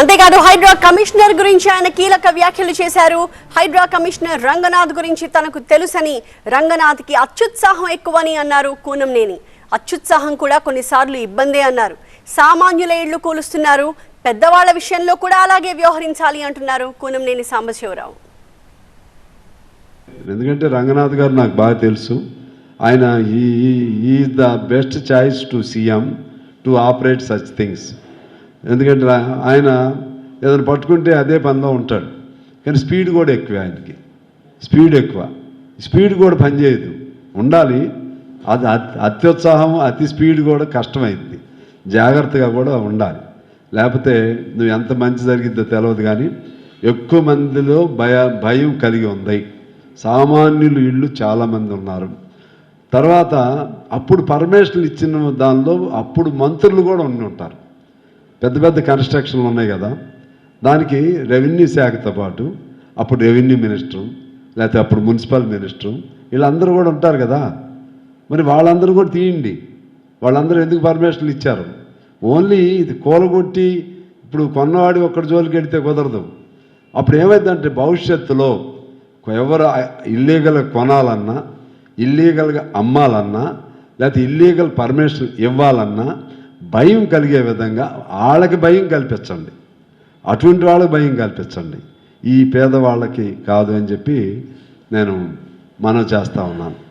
అంతేకాదు హైడ్రా కమిషనర్ గురించి ఆయన కీలక వ్యాఖ్యలు చేశారు. హైడ్రా కమిషనర్ రంగనాథ్ గురించి తనకు తెలుసని రంగనాథ్కి అత్యుత్సాహం ఎక్కువని అన్నారు కూనంనేని. అత్యుత్సాహం కూడా కొన్నిసార్లు ఇబ్బందే అన్నారు. సామాన్యుల ఇళ్ళు కూలుస్తున్నారు. పెద్దవాళ్ళ విషయంలో కూడా అలాగే వ్యవహరించాలి అంటున్నారు కూనంనేని సాంబశివరావు. ఎందుకంటే రంగనాథ్ గారు నాకు బాగా తెలుసు. ఆయన ఈ the best choice to CM to operate such things. ఎందుకంటే ఆయన ఏదైనా పట్టుకుంటే అదే పనిలో ఉంటాడు. కానీ స్పీడ్ కూడా ఎక్కువ ఆయనకి. స్పీడ్ ఎక్కువ. స్పీడ్ కూడా పనిచేయదు. ఉండాలి. అది అత్యుత్సాహం అతి స్పీడ్ కూడా కష్టమైంది. జాగ్రత్తగా కూడా ఉండాలి. లేకపోతే నువ్వు ఎంత మంచి జరిగిద్దో తెలియదు కానీ ఎక్కువ మందిలో భయ భయం కలిగి ఉంది. సామాన్యులు ఇళ్ళు చాలామంది ఉన్నారు. తర్వాత అప్పుడు పర్మిషన్లు ఇచ్చిన దానిలో అప్పుడు మంత్రులు కూడా ఉండి ఉంటారు. పెద్ద పెద్ద కన్స్ట్రక్షన్లు ఉన్నాయి కదా. దానికి రెవెన్యూ శాఖతో పాటు అప్పుడు రెవెన్యూ మినిస్టరు లేకపోతే అప్పుడు మున్సిపల్ మినిస్టరు వీళ్ళందరూ కూడా ఉంటారు కదా. మరి వాళ్ళందరూ కూడా తీయండి. వాళ్ళందరూ ఎందుకు పర్మిషన్లు ఇచ్చారు? ఓన్లీ ఇది కూలగొట్టి ఇప్పుడు కొన్నవాడి ఒక్కడి జోలికి వెడితే కుదరదు. అప్పుడు ఏమైందంటే భవిష్యత్తులో ఎవరు ఇల్లీగల్ కొనాలన్నా ఇల్లీగల్గా అమ్మాలన్నా లేకపోతే ఇల్లీగల్ పర్మిషన్ ఇవ్వాలన్నా భయం కలిగే విధంగా వాళ్ళకి భయం కల్పించండి. అటువంటి వాళ్ళకి భయం కల్పించండి. ఈ పేదవాళ్ళకి కాదు అని చెప్పి నేను మనం చేస్తూ ఉన్నాను.